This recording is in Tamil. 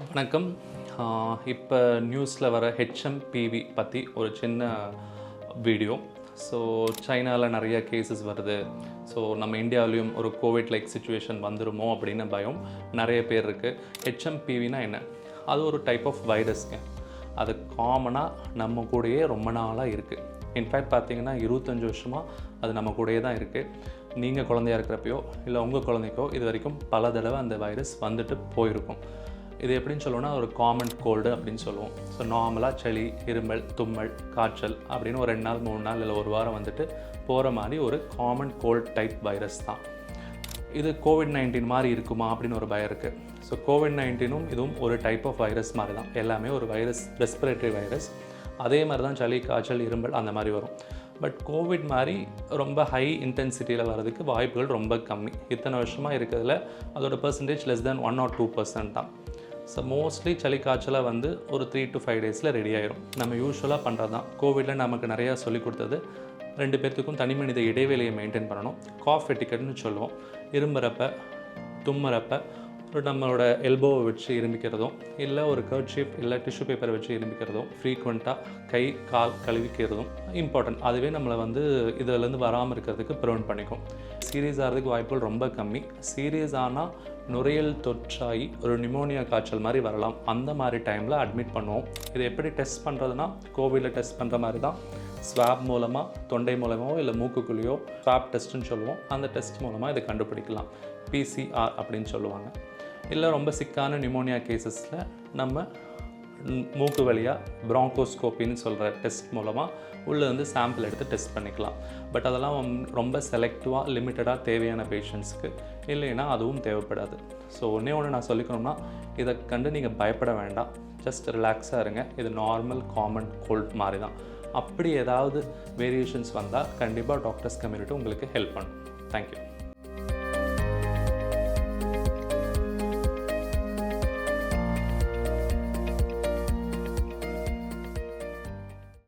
வணக்கம். இப்போ நியூஸில் வர ஹெச்எம்பிவி பற்றி ஒரு சின்ன வீடியோ ஸோ சைனாவில் நிறைய கேசஸ் வருது. ஸோ நம்ம இந்தியாவிலையும் ஒரு கோவிட் லைக் சுச்சுவேஷன் வந்துருமோ அப்படின்னு பயம் நிறைய பேர் இருக்குது ஹெச்எம்பிவினா என்ன? அது ஒரு டைப் ஆஃப் வைரஸ்ங்க அது காமனாக நம்ம கூடயே ரொம்ப நாளாக இருக்குது இன்ஃபேக்ட் பார்த்தீங்கன்னா இருபத்தஞ்சி வருஷமாக அது நம்ம கூடயே தான் இருக்குது நீங்கள் குழந்தையா இருக்கிறப்பையோ இல்லை உங்கள் குழந்தைக்கோ இது வரைக்கும் பல தடவை அந்த வைரஸ் வந்துட்டு போயிருக்கும். இது எப்படின்னு சொல்லுவோம்னா ஒரு காமன் கோல்டு அப்படின்னு சொல்லுவோம். ஸோ நார்மலாக சளி இருமல் தும்மல் காய்ச்சல் அப்படின்னு ஒரு ரெண்டு நாள் மூணு நாள் இல்லை ஒரு வாரம் வந்துட்டு போகிற மாதிரி ஒரு காமன் கோல்ட் டைப் வைரஸ் தான். இது கோவிட் நைன்டீன் மாதிரி இருக்குமா அப்படின்னு ஒரு பயம் இருக்குது ஸோ கோவிட் நைன்டீனும் இதுவும் ஒரு டைப் ஆஃப் வைரஸ் மாதிரி தான். எல்லாமே ஒரு வைரஸ் ரெஸ்பிரேட்டரி வைரஸ் அதே மாதிரி தான் சளி காய்ச்சல் இருமல் அந்த மாதிரி வரும். பட் கோவிட் மாதிரி ரொம்ப ஹை இன்டென்சிட்டியில் வர்றதுக்கு வாய்ப்புகள் ரொம்ப கம்மி. இத்தனை வருஷமாக இருக்கிறதுல அதோட percentage less than one or two percent தான். ஸோ மோஸ்ட்லி சளி வந்து ஒரு த்ரீ டு ஃபைவ் டேஸில் ரெடி ஆயிரும். நம்ம யூஸ்வலாக பண்ணுறது தான் கோவிடில் நமக்கு நிறையா சொல்லிக் கொடுத்தது. ரெண்டு பேர்த்துக்கும் தனி மனித இடைவெளியை மெயின்டைன் பண்ணணும். காஃப் எட்டிக்கட்னு சொல்லுவோம். இரும்புறப்ப தும்முறப்ப நம்மளோட எல்போவை வச்சு இருமிக்கிறதும் இல்லை ஒரு கர்ட்ஷீப் இல்லை டிஷ்யூ பேப்பரை வச்சு இருமிக்கிறதும் ஃப்ரீக்வெண்ட்டாக கை கால் கழுவிக்கிறதும் இம்பார்ட்டன்ட் அதுவே நம்மளை வந்து இதிலேருந்து வராமல் இருக்கிறதுக்கு ப்ரிவெண்ட் பண்ணிக்கும். சீரியஸ் ஆகிறதுக்கு வாய்ப்புகள் ரொம்ப கம்மி. சீரியஸ் ஆனால் நுரையல் தொற்றாகி ஒரு நிமோனியா காய்ச்சல் மாதிரி வரலாம். அந்த மாதிரி டைமில் அட்மிட் பண்ணுவோம். இதை எப்படி டெஸ்ட் பண்ணுறதுனா கோவிலில் டெஸ்ட் பண்ணுற மாதிரி தான். ஸ்வாப் மூலமாக தொண்டை மூலமாகவோ இல்லை மூக்குக்குள்ளேயோ ஸ்வாப் டெஸ்ட்டுன்னு சொல்லுவோம். அந்த டெஸ்ட் மூலமாக இதை கண்டுபிடிக்கலாம். பிசிஆர் அப்படின்னு சொல்லுவாங்க. இல்லை ரொம்ப சிக்கான நிமோனியா கேசஸில் நம்ம மூக்கு வழியாக ப்ராங்கோஸ்கோப்பின்னு சொல்கிற டெஸ்ட் மூலமாக உள்ளே வந்து சாம்பிள் எடுத்து டெஸ்ட் பண்ணிக்கலாம். பட் அதெல்லாம் ரொம்ப- செலக்டிவாக லிமிட்டடாக தேவையான பேஷண்ட்ஸ்க்கு இல்லைன்னா அதுவும் தேவைப்படாது. ஸோ ஒன்றே ஒன்று நான் சொல்லிக்கணும்னா இதை கண்டு நீங்கள் பயப்பட வேண்டாம். ஜஸ்ட் ரிலாக்ஸாக இருங்க. இது நார்மல் காமன் கோல்ட் மாதிரி தான் அப்படி ஏதாவது வேரியேஷன்ஸ் வந்தால் கண்டிப்பாக டாக்டர்ஸ் கம்யூனிட்டி உங்களுக்கு ஹெல்ப் பண்ணும். Thank you